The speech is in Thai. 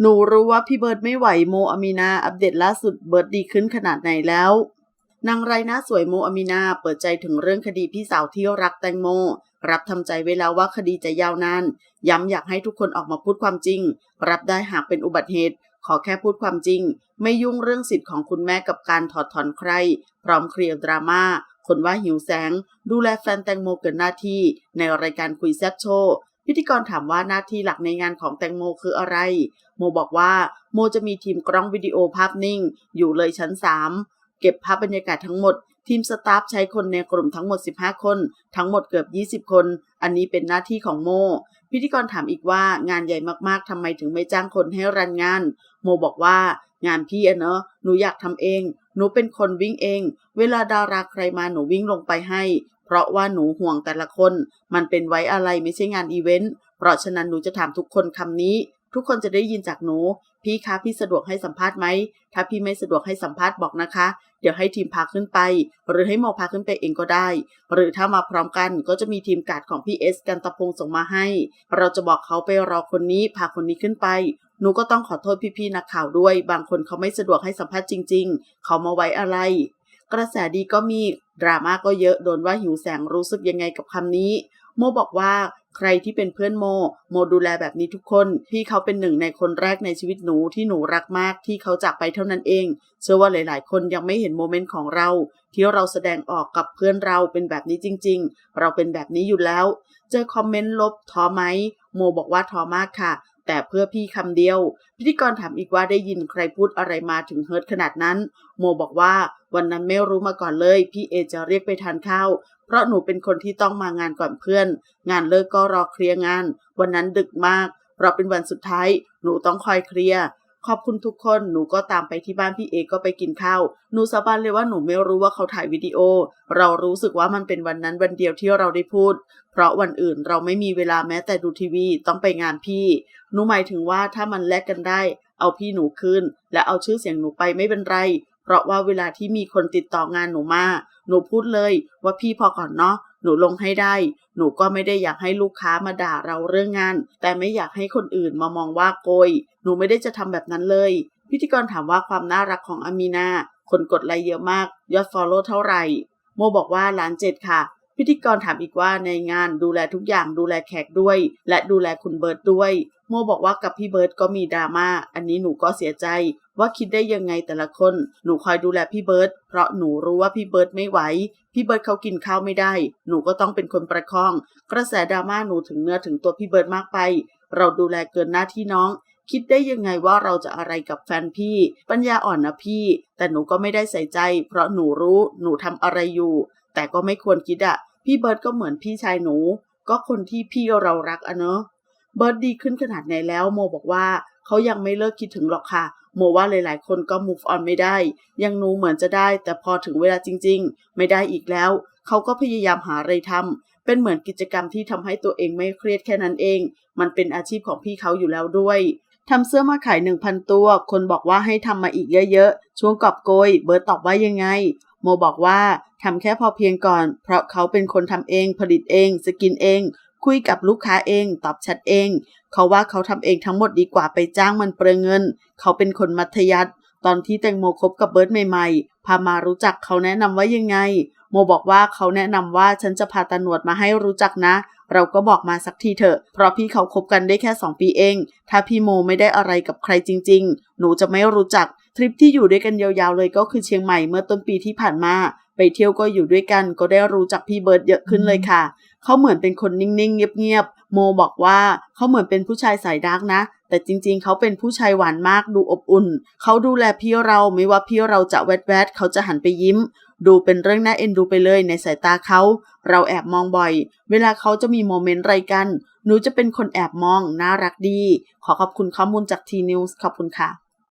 หนูรู้ว่าพี่เบิร์ดไม่ไหวโมอามีนาอัปเดตล่าสุดเบิร์ดดีขึ้นขนาดไหนแล้ว นางไรหน้าสวยโมอามีนาเปิดใจถึงเรื่องคดีพี่สาวที่รักแตงโม รับทำใจไว้แล้วว่าคดีจะยาวนาน ย้ำอยากให้ทุกคนออกมาพูดความจริง รับได้หากเป็นอุบัติเหตุ ขอแค่พูดความจริง ไม่ยุ่งเรื่องสิทธิ์ของคุณแม่กับการถอดถอนใคร พร้อมเคลียร์ดราม่าคนว่าหิวแสง ดูแลแฟนแตงโมเกินหน้าที่ ในรายการคุยแซ่บโชว์ พิธีกรถามว่าหน้าที่หลักในงานของแตงโมคืออะไร โมบอกว่า โมจะมีทีมกล้องวิดีโอภาพนิ่ง อยู่เลยชั้น 3 เก็บภาพบรรยากาศทั้งหมด ทีมสตาฟใช้คนในกลุ่มทั้งหมด 15 คน ทั้งหมดเกือบ 20 คน อันนี้เป็นหน้าที่ของโม พิธีกรถามอีกว่างานใหญ่มากๆทำไมถึงไม่จ้างคนให้รันงาน โมบอกว่างานพี่อะเนอะหนูอยากทำเอง หนูเป็นคนวิ่งเอง เวลาดาราใครมาหนูวิ่งลงไปให้ เพราะว่าหนูห่วงแต่ละคน มันเป็นไว้อะไรไม่ใช่งานอีเวนต์ เพราะฉะนั้นหนูจะถามทุกคนคำนี้ ทุกคนจะได้ยินจากหนู พี่คะพี่สะดวกให้สัมภาษณ์ไหม ถ้าพี่ไม่สะดวกให้สัมภาษณ์บอกนะคะ เดี๋ยวให้ทีมพาขึ้นไป หรือให้โมอพาขึ้นไปเองก็ได้ หรือถ้ามาพร้อมกันก็จะมีทีมการ์ดของพี่เอสกันตะพงส่งมาให้ เราจะบอกเขาไปรอคนนี้พาคนนี้ขึ้นไปหนูก็ต้องขอโทษพี่ๆนักข่าวด้วย บางคนเขาไม่สะดวกให้สัมภาษณ์จริง ๆ เขามาไว้อะไร กระแสดีก็มี ดราม่าก็เยอะโดนว่าหิวแสงรู้สึกยังไงกับคำนี้ โมบอกว่าใครที่เป็นเพื่อนโม โมดูแลแบบนี้ทุกคน พี่เขาเป็นหนึ่งในคนแรกในชีวิตหนูที่หนูรักมากที่เขาจากไปเท่านั้นเอง เชื่อว่าหลาย ๆ คนยังไม่เห็นโมเมนต์ของเรา ที่เราแสดงออกกับเพื่อนเราเป็นแบบนี้จริง ๆ เราเป็นแบบนี้อยู่แล้ว เจอคอมเมนต์ลบท้อไหมโมบอกว่าท้อมากค่ะ แต่เพื่อพี่คำเดียว พิธีกรถามอีกว่าได้ยินใครพูดอะไรมาถึงเฮิร์ตขนาดนั้น โมบอกว่าวันนั้นไม่รู้มาก่อนเลย พี่เอจะเรียกไปทานข้าว เพราะหนูเป็นคนที่ต้องมางานก่อนเพื่อน งานเลิกก็รอเคลียร์งาน วันนั้นดึกมาก เราเป็นวันสุดท้าย หนูต้องคอยเคลียร์ ขอบคุณทุกคน หนูก็ตามไปที่บ้านพี่เอก็ไปกินข้าว หนูสาบานเลยว่าหนูไม่รู้ว่าเขาถ่ายวิดีโอ เรารู้สึกว่ามันเป็นวันนั้นวันเดียวที่เราได้พูด เพราะวันอื่นเราไม่มีเวลาแม้แต่ดูทีวีต้องไปงานพี่ หนูหมายถึงว่าถ้ามันแลกกันได้ เอาพี่หนูคืนและเอาชื่อเสียงหนูไปไม่เป็นไร เพราะว่าเวลาที่มีคนติดต่องานหนูมา หนูพูดเลยว่าพี่พอก่อนเนาะ หนูลงให้ได้ หนูก็ไม่ได้อยากให้ลูกค้ามาด่าเราเรื่องงาน แต่ไม่อยากให้คนอื่นมามองว่าโกย หนูไม่ได้จะทำแบบนั้นเลย พิธีกรถามว่าความน่ารักของอามีนา คนกดไลค์เยอะมาก ยอดฟอลโล่เท่าไหร่ โมบอกว่าล้านเจ็ดค่ะ พิธีกรถามอีกว่าในงานดูแลทุกอย่างดูแลแขกด้วย และดูแลคุณเบิร์ดด้วย โมบอกว่ากับพี่เบิร์ตก็มีดราม่า อันนี้หนูก็เสียใจ ว่าคิดได้ยังไงแต่ละคน หนูคอยดูแลพี่เบิร์ตเพราะหนูรู้ว่าพี่เบิร์ตไม่ไหว พี่เบิร์ตเขากินข้าวไม่ได้ หนูก็ต้องเป็นคนประคอง กระแสดราม่าหนูถึงเนื้อถึงตัวพี่เบิร์ตมากไป เราดูแลเกินหน้าที่น้อง คิดได้ยังไงว่าเราจะอะไรกับแฟนพี่ ปัญญาอ่อนนะพี่ แต่หนูก็ไม่ได้ใส่ใจ เพราะหนูรู้ หนูทำอะไรอยู่ แต่ก็ไม่ควรคิดอะพี่เบิร์ตก็เหมือนพี่ชายหนู ก็คนที่พี่เรารักอะเนอะ เบิร์ดีขึ้นขนาดไหนแล้วโมบอกว่าเขายังไม่เลิกคิดถึงหรอกค่ะ โมว่าหลาย ๆ คนก็ move on ไม่ได้ ยังนูเหมือนจะได้ แต่พอถึงเวลาจริง ๆ ไม่ได้อีกแล้ว เขาก็พยายามหาอะไรทำเป็นเหมือนกิจกรรมที่ทำให้ตัวเองไม่เครียดแค่นั้นเอง มันเป็นอาชีพของพี่เขาอยู่แล้วด้วยทำเสื้อมาขาย 1,000 ตัว คนบอกว่าให้ทำมาอีกเยอะๆ ช่วงกอบโกย เบิร์ตตอบว่ายังไง โมบอกว่าทำแค่พอเพียงก่อน เพราะเขาเป็นคนทำเอง ผลิตเอง สกินเอง คุยกับลูกค้าเอง ตอบแชทเอง เขาว่าเขาทำเองทั้งหมดดีกว่าไปจ้างมันเปลืองเงิน เขาเป็นคนมัธยัติตอนที่แตงโมคบกับเบิร์ตใหม่ๆ พามารู้จักเขาแนะนำว่ายังไง โมบอกว่าเขาแนะนำว่าฉันจะพาตาหนวดมาให้รู้จักนะ เราก็บอกมาสักทีเถอะ เพราะพี่เขาคบกันได้แค่ 2 ปีเอง ถ้าพี่โมไม่ได้อะไรกับใครจริง ๆ หนูจะไม่รู้จัก ทริปที่อยู่ด้วยกันยาวๆเลยก็คือเชียงใหม่เมื่อต้นปีที่ผ่านมา ไปเที่ยวก็อยู่ด้วยกันก็ได้รู้จักพี่เบิร์ดเยอะขึ้นเลยค่ะ เขาเหมือนเป็นคนนิ่งๆ เงียบๆ โมบอกว่าเขาเหมือนเป็นผู้ชายสายดาร์กนะ แต่จริงๆ เขาเป็นผู้ชายหวานมากดูอบอุ่น เขาดูแลพี่เราไม่ว่าพี่เราจะแวดแวดๆเขาจะหันไปยิ้ม ดูเป็นเรื่องน่าเอ็นดูไปเลยในสายตาเขา เราแอบมองบ่อย เวลาเขาจะมีโมเมนต์อะไรกัน หนูจะเป็นคนแอบมองน่ารักดี ขอขอบคุณข้อมูลจากทีนิวส์ขอบคุณค่ะ